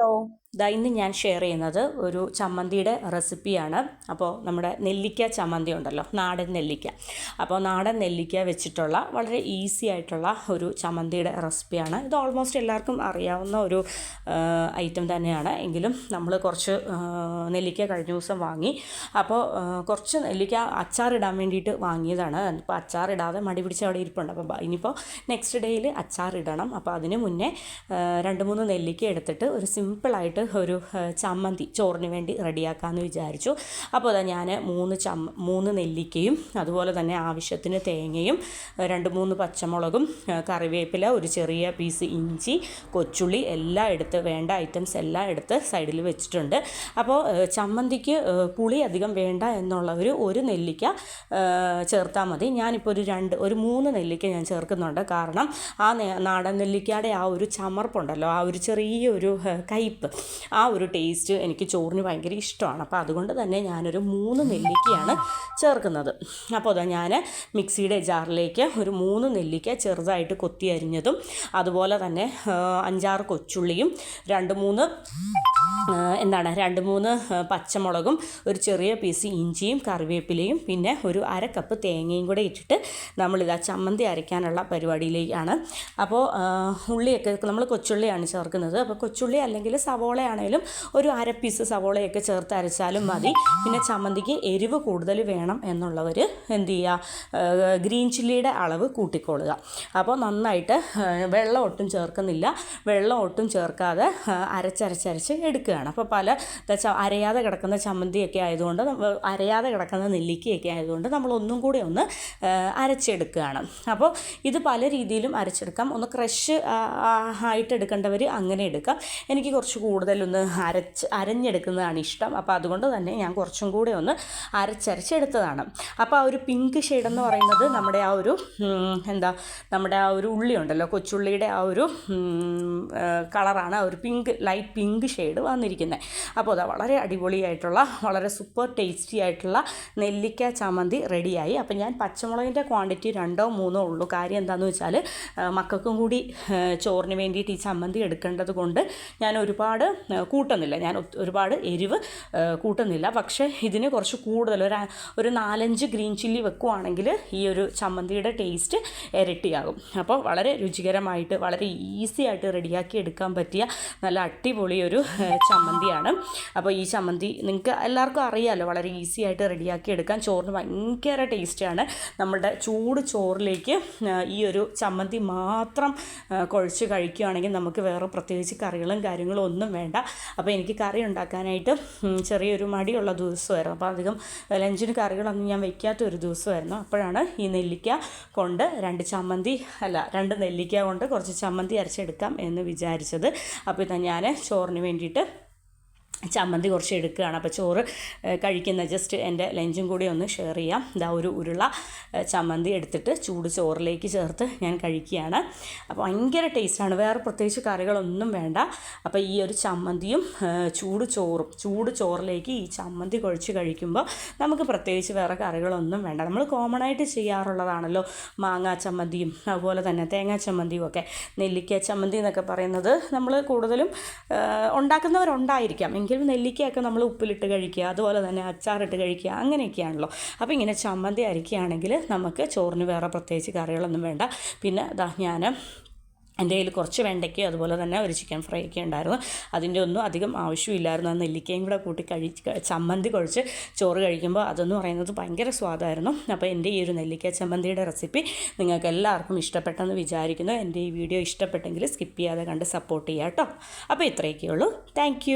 So. ദാ ഇന്ന് ഞാൻ ഷെയർ ചെയ്യുന്നത് ഒരു ചമ്മന്തിയുടെ റെസിപ്പിയാണ് അപ്പോൾ നമ്മുടെ നെല്ലിക്ക ചമ്മന്തി ഉണ്ടല്ലോ നാടൻ നെല്ലിക്ക. അപ്പോൾ നാടൻ നെല്ലിക്ക വെച്ചിട്ടുള്ള വളരെ ഈസി ആയിട്ടുള്ള ഒരു ചമ്മന്തിയുടെ റെസിപ്പിയാണ് ഇത് ഓൾമോസ്റ്റ് എല്ലാവർക്കും അറിയാവുന്ന ഒരു ഐറ്റം തന്നെയാണ്. എങ്കിലും നമ്മൾ കുറച്ച് നെല്ലിക്ക കഴിഞ്ഞ ദിവസം വാങ്ങി. അപ്പോൾ കുറച്ച് നെല്ലിക്ക അച്ചാറിടാൻ വേണ്ടിയിട്ട് വാങ്ങിയതാണ്. ഇപ്പോൾ അച്ചാറിടാതെ മടി പിടിച്ച് അവിടെ ഇരിപ്പുണ്ട്. അപ്പോൾ ഇനിയിപ്പോൾ നെക്സ്റ്റ് ഡേയിൽ അച്ചാറിടണം അപ്പോൾ അതിന് മുന്നേ രണ്ട് മൂന്ന് നെല്ലിക്ക എടുത്തിട്ട് ഒരു സിമ്പിളായിട്ട് ഒരു ചമ്മന്തി ചോറിന് വേണ്ടി റെഡിയാക്കാമെന്ന് വിചാരിച്ചു. അപ്പോൾ അതാ ഞാൻ മൂന്ന് ചമ്മ മൂന്ന് നെല്ലിക്കയും അതുപോലെ തന്നെ ആവശ്യത്തിന് തേങ്ങയും രണ്ട് മൂന്ന് പച്ചമുളകും കറിവേപ്പില ഒരു ചെറിയ പീസ് ഇഞ്ചി കൊച്ചുള്ളി എല്ലാം എടുത്ത് വേണ്ട ഐറ്റംസ് എല്ലാം എടുത്ത് സൈഡിൽ വെച്ചിട്ടുണ്ട്. അപ്പോൾ ചമ്മന്തിക്ക് പുളി അധികം വേണ്ട എന്നുള്ളവർ ഒരു നെല്ലിക്ക ചേർത്താൽ മതി. ഞാനിപ്പോൾ ഒരു രണ്ട് ഒരു മൂന്ന് നെല്ലിക്ക ഞാൻ ചേർക്കുന്നുണ്ട്. കാരണം ആ നാടൻ നെല്ലിക്കയുടെ ആ ഒരു ചമർപ്പുണ്ടല്ലോ ആ ഒരു ചെറിയൊരു കയ്പ്പ്. ആ ഒരു ടേസ്റ്റ് എനിക്ക് ചോറിന് ഭയങ്കര ഇഷ്ടമാണ്. അപ്പോൾ അതുകൊണ്ട് തന്നെ ഞാനൊരു മൂന്ന് നെല്ലിക്കയാണ് ചേർക്കുന്നത്. അപ്പോൾ അതാ ഞാൻ മിക്സിയുടെ ജാറിലേക്ക് ഒരു മൂന്ന് നെല്ലിക്ക ചെറുതായിട്ട് കൊത്തി അരിഞ്ഞതും അതുപോലെ തന്നെ അഞ്ചാറ് കൊച്ചുള്ളിയും രണ്ട് മൂന്ന് എന്താണ് രണ്ട് മൂന്ന് പച്ചമുളകും ഒരു ചെറിയ പീസ് ഇഞ്ചിയും കറിവേപ്പിലയും പിന്നെ ഒരു അര കപ്പ് തേങ്ങയും കൂടെ ഇട്ടിട്ട് നമ്മളിതാ ചമ്മന്തി അരയ്ക്കാനുള്ള പരിപാടിയിലേക്കാണ്. അപ്പോൾ ഉള്ളിയൊക്കെ നമ്മൾ കൊച്ചുള്ളിയാണ് ചേർക്കുന്നത്. അപ്പോൾ കൊച്ചുള്ളി അല്ലെങ്കിൽ സവോളയാണേലും ഒരു അര പീസ് സവോളയൊക്കെ ചേർത്ത് അരച്ചാലും മതി. പിന്നെ ചമ്മന്തിക്ക് എരിവ് കൂടുതൽ വേണം എന്നുള്ളവർ എന്ത് ചെയ്യുക ഗ്രീൻ ചില്ലിയുടെ അളവ് കൂട്ടിക്കൊള്ളുക. അപ്പോൾ നന്നായിട്ട് വെള്ളം ഒട്ടും ചേർക്കുന്നില്ല. വെള്ളം ഒട്ടും ചേർക്കാതെ അരച്ചരച്ചരച്ച് എടുക്കുകയാണ്. അപ്പോൾ പല അരയാതെ കിടക്കുന്ന ചമ്മന്തിയൊക്കെ ആയതുകൊണ്ട് അരയാതെ കിടക്കുന്ന നെല്ലിക്കയൊക്കെ ആയതുകൊണ്ട് നമ്മൾ ഒന്നും കൂടി ഒന്ന് അരച്ചെടുക്കുകയാണ്. അപ്പോൾ ഇത് പല രീതിയിലും അരച്ചെടുക്കാം. ഒന്ന് ക്രഷ് ആയിട്ട് എടുക്കേണ്ടവർ അങ്ങനെ എടുക്കാം. എനിക്ക് കുറച്ച് കൂടുതലൊന്ന് അരച്ച് അരഞ്ഞെടുക്കുന്നതാണ് ഇഷ്ടം. അപ്പോൾ അതുകൊണ്ട് തന്നെ ഞാൻ കുറച്ചും കൂടെ ഒന്ന് അരച്ചരച്ചെടുത്തതാണ്. അപ്പോൾ ആ ഒരു പിങ്ക് ഷെയ്ഡ് എന്ന് പറയുന്നത് നമ്മുടെ ആ ഒരു എന്താ നമ്മുടെ ആ ഒരു ഉള്ളി ഉണ്ടല്ലോ കൊച്ചുള്ളിയുടെ ആ ഒരു കളറാണ് ആ ഒരു പിങ്ക് ലൈറ്റ് പിങ്ക് ഷെയ്ഡ് വന്നിരിക്കുന്നത് അപ്പോൾ അതാ വളരെ അടിപൊളിയായിട്ടുള്ള വളരെ സൂപ്പർ ടേസ്റ്റി ആയിട്ടുള്ള നെല്ലിക്ക ചമ്മന്തി റെഡിയായി. അപ്പോൾ ഞാൻ പച്ചമുളകിന്റെ ക്വാണ്ടിറ്റി രണ്ടോ മൂന്നോ ഉള്ളൂ. കാര്യം എന്താണെന്ന് വെച്ചാൽ മക്കൾക്കും കൂടി ചോറിന് വേണ്ടിയിട്ട് ഈ ചമ്മന്തി എടുക്കേണ്ടത് കൊണ്ട് ഞാൻ ഒരുപാട് കൂട്ടുന്നില്ല. ഞാൻ ഒരുപാട് എരിവ് കൂട്ടുന്നില്ല. പക്ഷേ ഇതിന് കുറച്ച് കൂടുതൽ ഒരു ഒരു നാലഞ്ച് ഗ്രീൻ ചില്ലി വെക്കുവാണെങ്കിൽ ഈ ഒരു ചമ്മന്തിയുടെ ടേസ്റ്റ് ഇരട്ടിയാകും. അപ്പോൾ വളരെ രുചികരമായിട്ട് വളരെ ഈസി ആയിട്ട് റെഡിയാക്കി എടുക്കാൻ പറ്റിയ നല്ല അടിപൊളി ഒരു ചമ്മന്തിയാണ്. അപ്പോൾ ഈ ചമ്മന്തി നിങ്ങൾക്ക് എല്ലാവർക്കും അറിയാമല്ലോ വളരെ ഈസി ആയിട്ട് റെഡിയാക്കി എടുക്കാൻ. ചോറിന് ഭയങ്കര ടേസ്റ്റിയാണ് നമ്മുടെ ചൂട് ചോറിലേക്ക് ഈ ഒരു ചമ്മന്തി മാത്രം കുഴച്ച് കഴിക്കുകയാണെങ്കിൽ നമുക്ക് വേറെ പ്രത്യേകിച്ച് കറികളും കാര്യങ്ങളും ഒന്നും വേണ്ട. അപ്പോൾ എനിക്ക് കറി ഉണ്ടാക്കാനായിട്ട് ചെറിയൊരു മടിയുള്ള ദിവസമായിരുന്നു. അപ്പോൾ അധികം ലഞ്ചിന് കറികളൊന്നും ഞാൻ വയ്ക്കാത്ത ഒരു ദിവസമായിരുന്നു. അപ്പോഴാണ് ഈ നെല്ലിക്ക കൊണ്ട് രണ്ട് ചമ്മന്തി അല്ല രണ്ട് നെല്ലിക്ക കൊണ്ട് കുറച്ച് ചമ്മന്തി അരച്ചെടുക്കാം എന്ന് വിചാരിച്ചത്. അപ്പോൾ ഇതാ ഞാൻ ചോറിന് വേണ്ടിയിട്ട് ചമ്മന്തി കുറച്ച് എടുക്കുകയാണ് അപ്പോൾ ചോറ് കഴിക്കുന്ന ജസ്റ്റ് എന്റെ ലഞ്ചും കൂടി ഒന്ന് ഷെയർ ചെയ്യാം. ഇതാ ഒരു ഉരുള ചമ്മന്തി എടുത്തിട്ട് ചൂട് ചോറിലേക്ക് ചേർത്ത് ഞാൻ കഴിക്കുകയാണ്. അപ്പോൾ ഭയങ്കര ടേസ്റ്റാണ് വേറെ പ്രത്യേകിച്ച് കറികളൊന്നും വേണ്ട. അപ്പോൾ ഈ ഒരു ചമ്മന്തിയും ചൂട് ചോറും ചൂട് ചോറിലേക്ക് ഈ ചമ്മന്തി കുഴച്ച് കഴിക്കുമ്പോൾ നമുക്ക് പ്രത്യേകിച്ച് വേറെ കറികളൊന്നും വേണ്ട. നമ്മൾ കോമൺ ആയിട്ട് ചെയ്യാറുള്ളതാണല്ലോ. മാങ്ങാ ചമ്മന്തിയും അതുപോലെ തന്നെ തേങ്ങാ ചമ്മന്തിയും ഒക്കെ. നെല്ലിക്ക ചമ്മന്തി എന്നൊക്കെ പറയുന്നത് നമ്മൾ കൂടുതലും ഉണ്ടാക്കുന്നവരുണ്ടായിരിക്കാം. എങ്കിലും നെല്ലിക്കയൊക്കെ നമ്മൾ ഉപ്പിലിട്ട് കഴിക്കുക അതുപോലെ തന്നെ അച്ചാറിട്ട് കഴിക്കുക അങ്ങനെയൊക്കെയാണല്ലോ. അപ്പോൾ ഇങ്ങനെ ചമ്മന്തി അരിക്കുകയാണെങ്കിൽ നമുക്ക് ചോറിന് വേറെ പ്രത്യേകിച്ച് കറികളൊന്നും വേണ്ട. പിന്നെ ദാ ഞാൻ എന്റെ കയ്യിൽ കുറച്ച് വെണ്ടയ്ക്കയും അതുപോലെ തന്നെ ഒരു ചിക്കൻ ഫ്രൈ ഒക്കെ ഉണ്ടായിരുന്നു. അതിന്റെ ഒന്നും അധികം ആവശ്യമില്ലായിരുന്നു. ആ നെല്ലിക്കയും കൂടെ കൂട്ടി കഴി ചമ്മന്തി കുഴച്ച് ചോറ് കഴിക്കുമ്പോൾ അതെന്ന് പറയുന്നത് ഭയങ്കര സ്വാദായിരുന്നു. അപ്പോൾ എന്റെ ഈ ഒരു നെല്ലിക്ക ചമ്മന്തിയുടെ റെസിപ്പി നിങ്ങൾക്ക് എല്ലാവർക്കും ഇഷ്ടപ്പെട്ടെന്ന് വിചാരിക്കുന്നു. എന്റെ ഈ വീഡിയോ ഇഷ്ടപ്പെട്ടെങ്കിൽ സ്കിപ്പ് ചെയ്യാതെ കണ്ട് സപ്പോർട്ട് ചെയ്യാം കേട്ടോ. അപ്പോൾ ഇത്രയൊക്കെയുള്ളൂ താങ്ക്